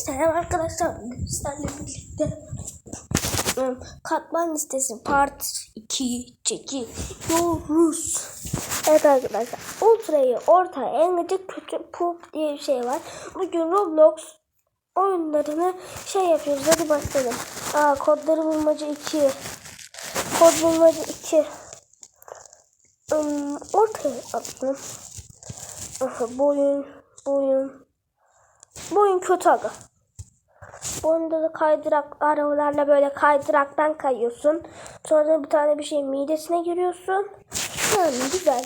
Selam arkadaşlar. Sizlerle birlikte ım, katman listesi part 2 çekiyoruz. Evet arkadaşlar. Ultra'yı orta en gıcık kötü pup diye bir şey var. Bugün Roblox oyunlarını şey yapıyoruz. Hadi başlayalım. Aa, kodları bulmaca 2. Kod bulmaca 2. Im, ortaya attım. Aha, bu oyun, bu oyun, bu oyun kötü aga. Bu oyunda da kaydırak arabalarla böyle kaydıraktan kayıyorsun. Sonra bir tane bir şey midesine giriyorsun. Yani güzel.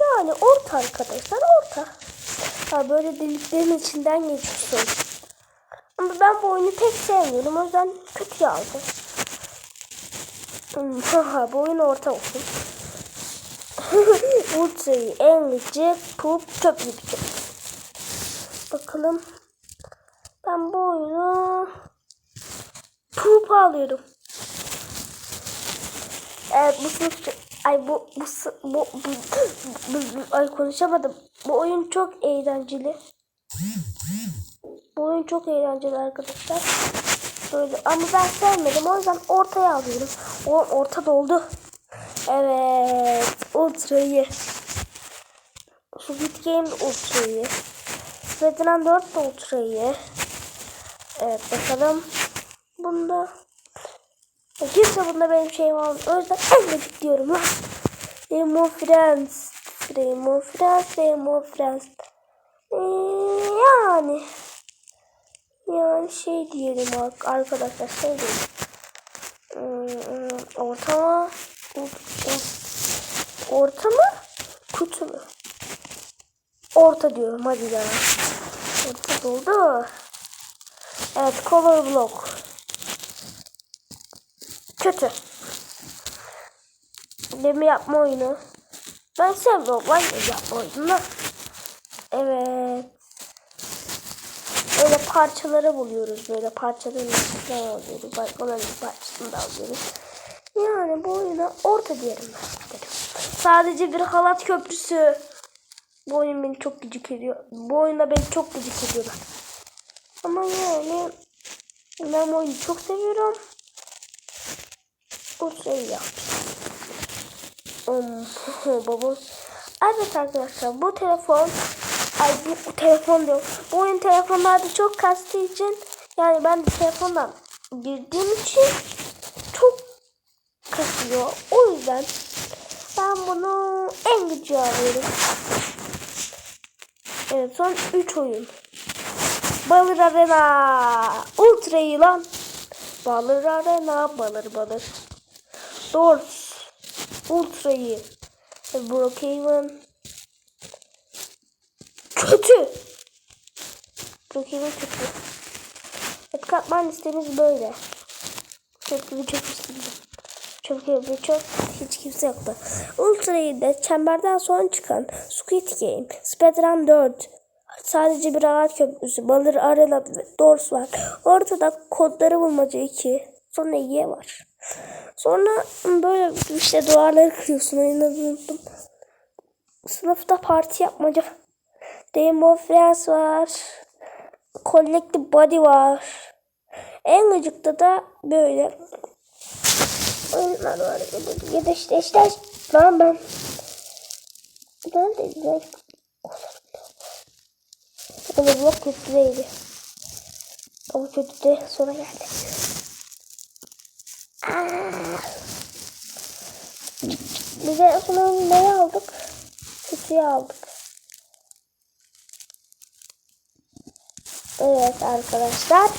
Yani orta arkadaşlar orta. Ha böyle deliklerin içinden geçiyorsun. Ama ben bu oyunu pek sevmiyorum. O yüzden kötüye aldım. Hmm, Haha bu oyun orta olsun. Ultra'yı en gıcık pup çöp yapacağım. Bakalım. Ben bu oyunu pup alıyorum. Evet bu sınıf ay bu bu bu, bu, bu, bu- ay konuşamadım. Bu oyun çok eğlenceli. Bu oyun çok eğlenceli arkadaşlar. Böyle ama ben sevmedim. O yüzden ortaya alıyorum. O orta doldu. Evet. Ultra'yı. Squid Game Ultra'yı. Veteran 4 de Ultra'yı. Evet bakalım. Bunda. Kimse bunda benim şeyim almıyor. O yüzden en gıcık diyorum lan. Of Friends. Of Friends. Of Friends. Yani. Yani şey diyelim ar- arkadaşlar şey diyelim. Hmm, ortama orta mı? Kutu mu? Orta diyorum hadi ya. Orta doldu. Evet color block. Kötü. Demi yapma oyunu. Ben sevmiyorum lan yapma oyununu. Evet. Öyle parçaları buluyoruz böyle parçaların içinden alıyoruz. Başkalarının parçasını da alıyoruz. Yani bu oyuna orta diyelim ben. Sadece bir halat köprüsü. Bu oyun beni çok gıcık ediyor. Bu oyunda beni çok gıcık ediyorlar. Ama yani ben bu oyunu çok seviyorum. O şey ya. Um, baba. Evet arkadaşlar bu telefon Ay bu telefon diyor. Bu oyun telefonlarda çok kastığı için yani ben de telefondan girdiğim için çok kasıyor. O yüzden ben bunu en gücü alıyorum. Evet son 3 oyun. Balır Arena. Ultra yılan. Balır Arena. Balır balır. Doors. Ultra'yı. Brookhaven. Kötü. Brookhaven kötü. Evet katman listemiz böyle. Çok gibi çok üstünde. Çok gibi çok hiç kimse yoktu. Ultra'yı çemberden sonra çıkan Squid Game, Speedrun 4, sadece bir ağaç köprüsü, Balır Arena ve Doors var. Ortada kodları bulmaca 2. Sonra Y var. Sonra böyle işte duvarları kırıyorsun. Oyunu. Sınıfta parti yapmaca. Rainbow Friends var. Collective Body var. En gıcıkta da böyle oyunlar var. Ya da işte işte lan ben ben de güzel Olur yok kötü değildi. Ama sonra geldi. Aa. Biz en son neyi aldık? Kötüyü aldık. Evet arkadaşlar.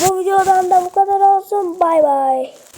Bu videodan da bu kadar olsun. Bay bay.